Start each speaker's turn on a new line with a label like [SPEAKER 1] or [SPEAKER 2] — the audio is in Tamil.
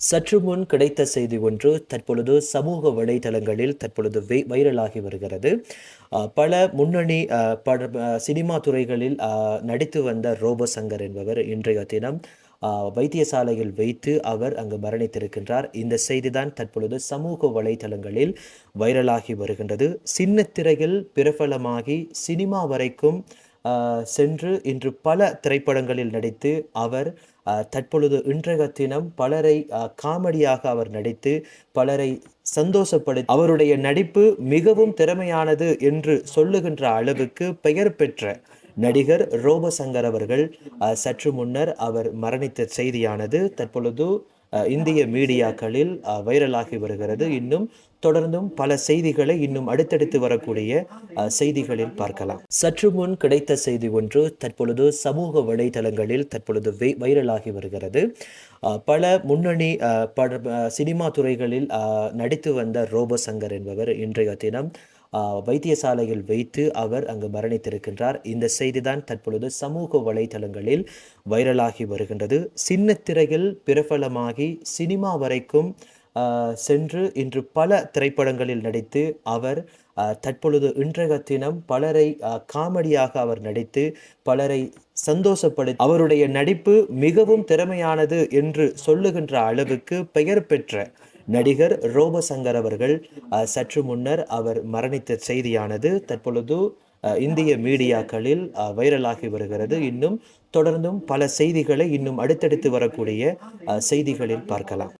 [SPEAKER 1] சற்று முன் கிடைத்த செய்தி ஒன்று தற்பொழுது சமூக வலைதளங்களில் தற்பொழுது வை வைரலாகி வருகிறது. பல முன்னணி பட சினிமா துறைகளில் நடித்து வந்த ரோபசங்கர் என்பவர் இன்றைய தினம் வைத்தியசாலையில் வைத்து அவர் அங்கு மரணித்திருக்கின்றார். இந்த செய்திதான் தற்பொழுது சமூக வலைதளங்களில் வைரலாகி வருகின்றது. சின்ன திரையில் பிரபலமாகி சினிமா வரைக்கும் சென்று இன்று பல திரைப்படங்களில் நடித்து அவர் தற்பொழுது இன்றைய தினம் பலரை காமெடியாக அவர் நடித்து பலரை சந்தோஷப்படுத்தி அவருடைய நடிப்பு மிகவும் திறமையானது என்று சொல்லுகின்ற அளவுக்கு பெயர் பெற்ற நடிகர் ரோபசங்கர் அவர்கள் சற்று முன்னர் அவர் மரணித்த செய்தியானது. தற்பொழுது இந்திய மீடியாக்களில் வைரலாகி வருகிறது. இன்னும் தொடர்ந்தும் பல செய்திகளை இன்னும் அடுத்தடுத்து வரக்கூடிய செய்திகளில் பார்க்கலாம். சற்று முன் கிடைத்த செய்தி ஒன்று தற்பொழுது சமூக வலைதளங்களில் தற்பொழுது வைரலாகி வருகிறது. பல முன்னணி பட சினிமா துறைகளில் நடித்து வந்த ரோபோ சங்கர் என்பவர் இன்றைய தினம் வைத்தியசாலையில் வைத்து அவர் அங்கு மரணித்திருக்கின்றார். இந்த செய்திதான் தற்பொழுது சமூக வலைதளங்களில் வைரலாகி வருகின்றது. சின்ன திரையில் பிரபலமாகி சினிமா வரைக்கும் சென்று இன்று பல திரைப்படங்களில் நடித்து அவர் தற்பொழுது இன்றைய தினம் பலரை காமெடியாக அவர் நடித்து பலரை சந்தோஷப்படுத்தி அவருடைய நடிப்பு மிகவும் திறமையானது என்று சொல்லுகின்ற அளவுக்கு பெயர் பெற்ற நடிகர் ரோபசங்கர் அவர்கள் சற்று முன்னர் அவர் மரணித்த செய்தியானது தற்பொழுது இந்திய மீடியாக்களில் வைரலாகி வருகிறது. இன்னும் தொடர்ந்தும் பல செய்திகளை இன்னும் அடுத்தடுத்து வரக்கூடிய செய்திகளில் பார்க்கலாம்.